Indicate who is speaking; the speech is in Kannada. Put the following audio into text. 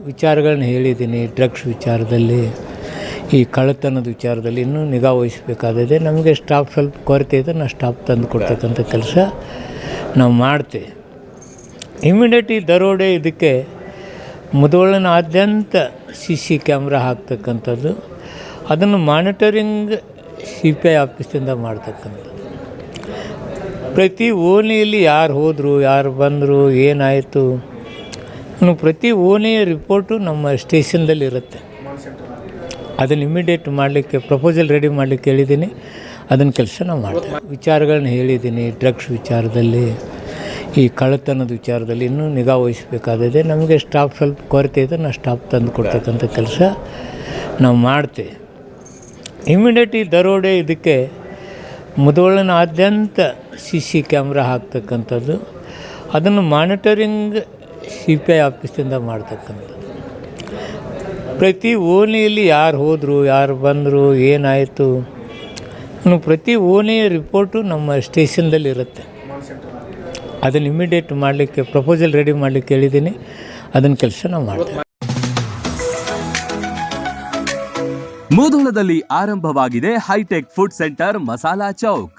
Speaker 1: ವಿಚಾರಗಳನ್ನ ಹೇಳಿದ್ದೀನಿ ಡ್ರಗ್ಸ್ ವಿಚಾರದಲ್ಲಿ, ಈ ಕಳ್ಳತನದ ವಿಚಾರದಲ್ಲಿ ಇನ್ನೂ ನಿಗಾ ವಹಿಸಬೇಕಾದಿದೆ ನಮಗೆ ಸ್ಟಾಫ್ ಸ್ವಲ್ಪ ಕೊರತೆ ಇದೆ, ನಾವು ಸ್ಟಾಫ್ ತಂದು ಕೊಡ್ತಕ್ಕಂಥ ಕೆಲಸ ನಾವು ಮಾಡ್ತೀವಿ. ಇಮಿಡಿಯೇಟ್ ಈ ದರೋಡೆ ಇದಕ್ಕೆ ಮುಧೋಳನಾದ್ಯಂತ ಸಿ ಸಿ ಕ್ಯಾಮ್ರಾ ಹಾಕ್ತಕ್ಕಂಥದ್ದು, ಅದನ್ನು ಮಾನಿಟರಿಂಗ್ ಸಿ ಪಿ ಐ ಆಫೀಸಿಂದ ಮಾಡ್ತಕ್ಕಂಥದ್ದು. ಪ್ರತಿ ಓಣಿಯಲ್ಲಿ ಯಾರು ಹೋದರು, ಯಾರು ಬಂದರು, ಏನಾಯಿತು ಇನ್ನು ಪ್ರತಿ ಓನೆಯ ರಿಪೋರ್ಟು ನಮ್ಮ ಸ್ಟೇಷನ್ದಲ್ಲಿ ಇರುತ್ತೆ. ಅದನ್ನು ಇಮಿಡಿಯೇಟ್ ಮಾಡಲಿಕ್ಕೆ ಪ್ರಪೋಸಲ್ ರೆಡಿ ಮಾಡಲಿಕ್ಕೆ ಹೇಳಿದ್ದೀನಿ. ಅದನ್ನು ಕೆಲಸ ನಾವು ಮಾಡ್ತೇವೆ. ವಿಚಾರಗಳನ್ನ ಹೇಳಿದ್ದೀನಿ ಡ್ರಗ್ಸ್ ವಿಚಾರದಲ್ಲಿ, ಈ ಕಳ್ಳತನದ ವಿಚಾರದಲ್ಲಿ ಇನ್ನೂ ನಿಗಾ ವಹಿಸಬೇಕಾದಿದೆ ನಮಗೆ ಸ್ಟಾಫ್ ಸ್ವಲ್ಪ ಕೊರತೆ ಇದೆ, ನಾವು ಸ್ಟಾಫ್ ತಂದು ಕೊಡ್ತಕ್ಕಂಥ ಕೆಲಸ ನಾವು ಮಾಡ್ತೀವಿ. ಇಮಿಡಿಯೇಟ್ ಈ ದರೋಡೆ ಇದಕ್ಕೆ ಮುದೋಳನಾದ್ಯಂತ ಸಿ ಸಿ ಕ್ಯಾಮ್ರಾ ಹಾಕ್ತಕ್ಕಂಥದ್ದು. ಅದನ್ನು ಮಾನಿಟರಿಂಗ್ ಸಿ ಪಿ ಐ ಆಫೀಸಿಂದ ಮಾಡ್ತಕ್ಕಂಥದ್ದು. ಪ್ರತಿ ಓಣಿಯಲ್ಲಿ ಯಾರು ಹೋದರು, ಯಾರು ಬಂದರು, ಏನಾಯಿತು ಪ್ರತಿ ಓಣಿಯ ರಿಪೋರ್ಟು ನಮ್ಮ ಸ್ಟೇಷನ್ದಲ್ಲಿ ಇರುತ್ತೆ. ಅದನ್ನು ಇಮಿಡಿಯೇಟ್ ಮಾಡಲಿಕ್ಕೆ ಪ್ರಪೋಸಲ್ ರೆಡಿ ಮಾಡಲಿಕ್ಕೆ ಹೇಳಿದ್ದೀನಿ. ಅದನ್ನು ಕೆಲಸ ನಾವು ಮಾಡ್ತೇವೆ
Speaker 2: ಮುಧೋಳದಲ್ಲಿ ಆರಂಭವಾಗಿದೆ hitech food centre Masala Chowk.